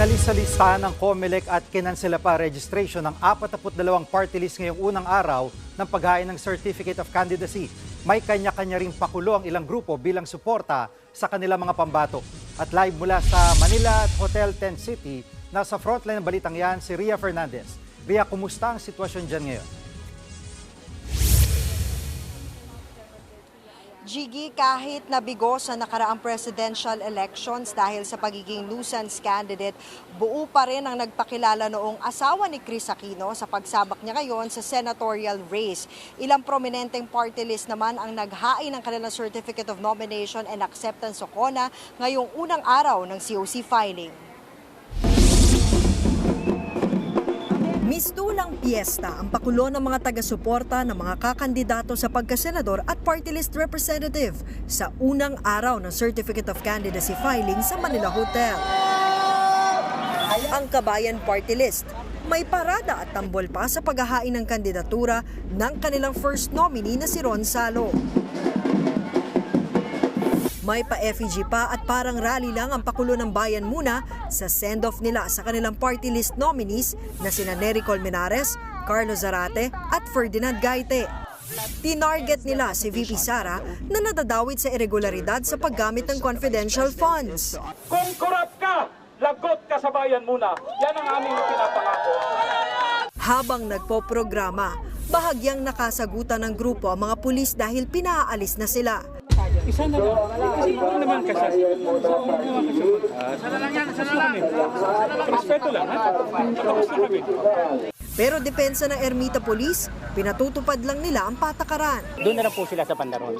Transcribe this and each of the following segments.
Inalis sa listahan ng COMELEC at kinansela pa registration ng 42 party list ngayong unang araw ng paghain ng Certificate of Candidacy. May kanya-kanya ring pakulo ang ilang grupo bilang suporta sa kanilang mga pambato. At live mula sa Manila at Hotel 10 City, nasa frontline ng balitang yan si Ria Fernandez. Ria, kumusta ang sitwasyon dyan ngayon? Jiggy, kahit nabigo sa nakaraang presidential elections dahil sa pagiging nuisance candidate, buo pa rin ang nagpakilala noong asawa ni Chris Aquino sa pagsabak niya ngayon sa senatorial race. Ilang prominenteng party list naman ang naghain ng kanilang Certificate of Nomination and Acceptance o CONA ngayong unang araw ng COC filing. Mistulang piyesta ang pakulo ng mga taga-suporta ng mga kakandidato sa pagkasenador at party list representative sa unang araw ng Certificate of Candidacy filing sa Manila Hotel. Ang Kabayan Party List may parada at tambol pa sa paghahain ng kandidatura ng kanilang first nominee na si Ron Salo. May pa-effigy pa at parang rally lang ang pakulo ng bayan muna sa send-off nila sa kanilang party list nominees na sina Nery Colmenares, Carlos Zarate at Ferdinand Gaite. Tinarget nila si VP Sara na nadadawit sa irregularidad sa paggamit ng confidential funds. Kung korap ka, lagot ka sa bayan muna. Yan ang aming pinapangako. Habang nagpo-programa, bahagyang nakasagutan ng grupo ang mga pulis dahil pinaalis na sila. Isa na lang. Kasi hindi naman kasi. Sana lang yan, sana lang. Respeto lang, ha? Tapos na kami. Pero depensa ng Ermita Police, pinatutupad lang nila ang patakaran. doon na lang po sila sa pandaron.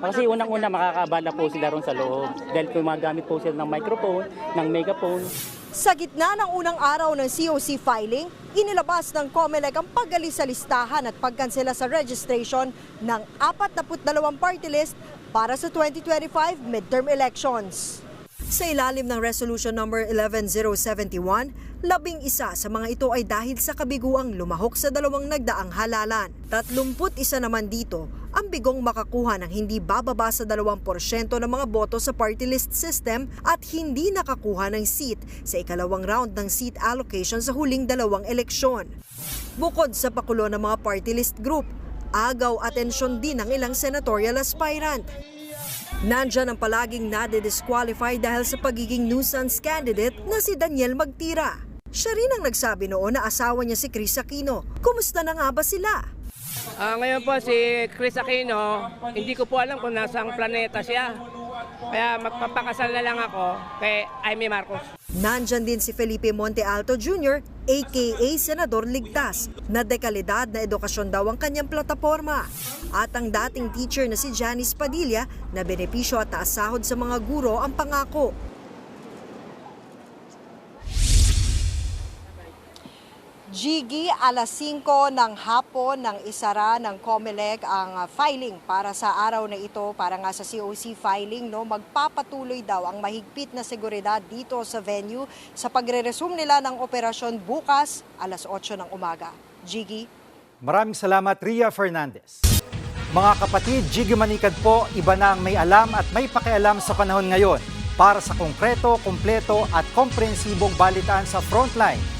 Kasi unang-una makakabala po sila ron sa loob dahil gumagamit po sila ng microphone, ng megaphone. Sa gitna ng unang araw ng COC filing, inilabas ng COMELEC ang pagalis sa listahan at pagkansela sa registration ng 42 party list para sa 2025 midterm elections. Sa ilalim ng Resolution Number 11071, labing isa sa mga ito ay dahil sa kabiguang lumahok sa dalawang nagdaang halalan. 31 naman dito bigong makakuha ng hindi bababa sa 2% ng mga boto sa party list system at hindi nakakuha ng seat sa ikalawang round ng seat allocation sa huling dalawang eleksyon. Bukod sa pakulo ng mga party list group, agaw atensyon din ng ilang senatorial aspirant. Nandyan ang palaging nade-disqualify dahil sa pagiging nuisance candidate na si Daniel Magtira. Siya rin ang nagsabi noon na asawa niya si Chris Aquino. Kumusta na nga ba sila? Ah, ngayon po si Chris Aquino, hindi ko po alam kung nasang planeta siya. Kaya magpapakasal na lang ako kay Amy Marcos. Nandyan din si Felipe Monte Alto Jr., aka Senador Ligtas, na dekalidad na edukasyon daw ang kanyang plataforma. At ang dating teacher na si Janice Padilla na benepisyo at taas sahod sa mga guro ang pangako. Gigi, alas 5 ng hapon ng isara ng COMELEC ang ah, filing para sa araw na ito para nga sa COC filing no magpapatuloy daw ang mahigpit na seguridad dito sa venue sa pagre-resume nila ng operasyon bukas alas 8 ng umaga. Gigi Maraming salamat, Ria Fernandez. Mga kapatid, Jiggy Manikad po, iba na ang may alam at may pakialam sa panahon ngayon. Para sa konkreto, kumpleto at komprehensibong balitaan sa Frontline,